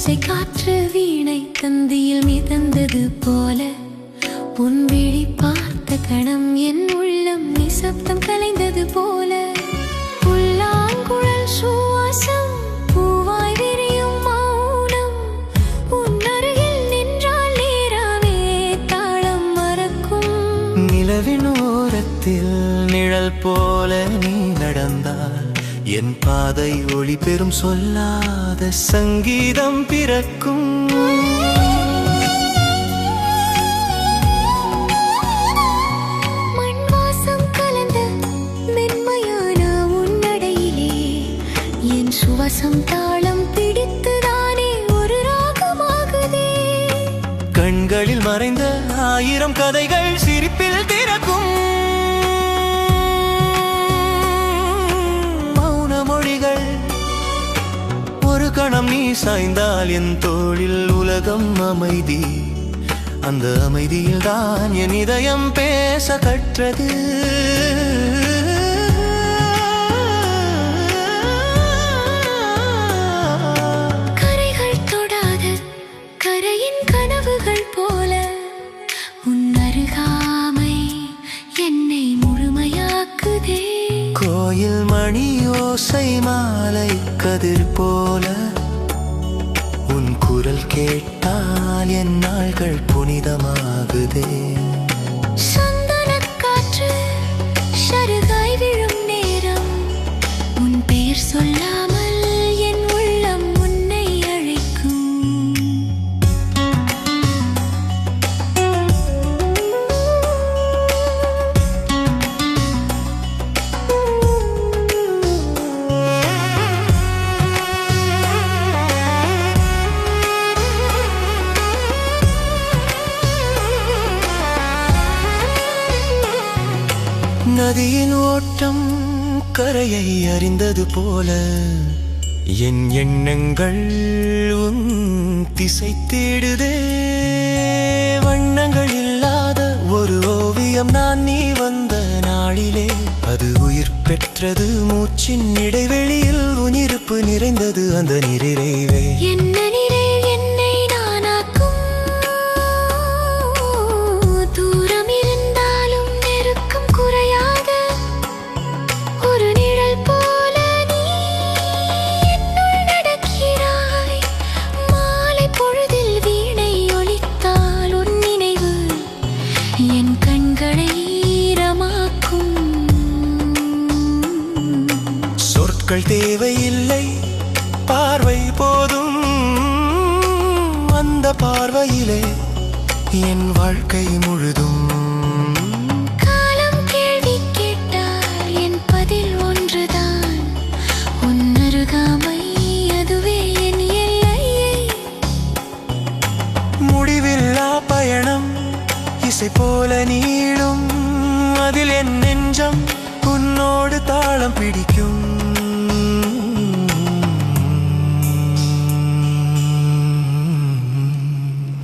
இசை காற்று வீணை தந்தியில் மிதந்தது போல. உன் விழி பார்த்த கணம் என் உள்ளம் நிசப்தம் கலைந்தது போல. புல்லாங்குழல் சுவாசம் பூவாய் விரியும் மௌனம். உன் அருகில் நின்றால் நேராவே தாளம் மறக்கும். நிலவின் ஓரத்தில் நிழல் போல நீ நடந்தால் என் பாதை ஒளி பெறும் சொல்லாத சங்கீதம் பிறக்கும். சுவாசம் தாளம் பிடித்துதானே ஒரு ராகமாகுதே. கண்களில் மறைந்த ஆயிரம் கதைகள் கணம் நீ சாய்ந்தால் என் தோளில் உலகம் அமைதி. அந்த அமைதியில் தான் என் இதயம் பேச கற்றது. கரைகள் தொடாத கரையின் கனவுகள் போல. உன் அருகாமை என்னை முழுமையாக்குதே. கோயில் மணி ஓசை மாலை கதிர் போல. உன் குரல் கேட்டால் என் நாள்கள் புனிதமாகுதே. நதியின் ஓட்டம் கரையை அறிந்தது போல. என் எண்ணங்கள் உன் திசை தேடுதே. வண்ணங்கள் இல்லாத ஒரு ஓவியம் நான் நீ வந்த நாளிலே. அது உயிர் பெற்றது மூச்சின் இடைவெளியில் உனிருப்பு நிறைந்தது அந்த நிறைவே சொற்கள் தேவையில்லை. பார்வை போதும். அந்த பார்வையிலே என் வாழ்க்கை முழுதும். காலம் கேள்வி கேட்டால் என் பதில் ஒன்றுதான். உன் அருகாமை அதுவே என் எல்லையை. முடிவில்லா பயணம் இசை போல நீளும். அதில் என் நெஞ்சம் உன்னோடு தாளம் பிடிக்கும்.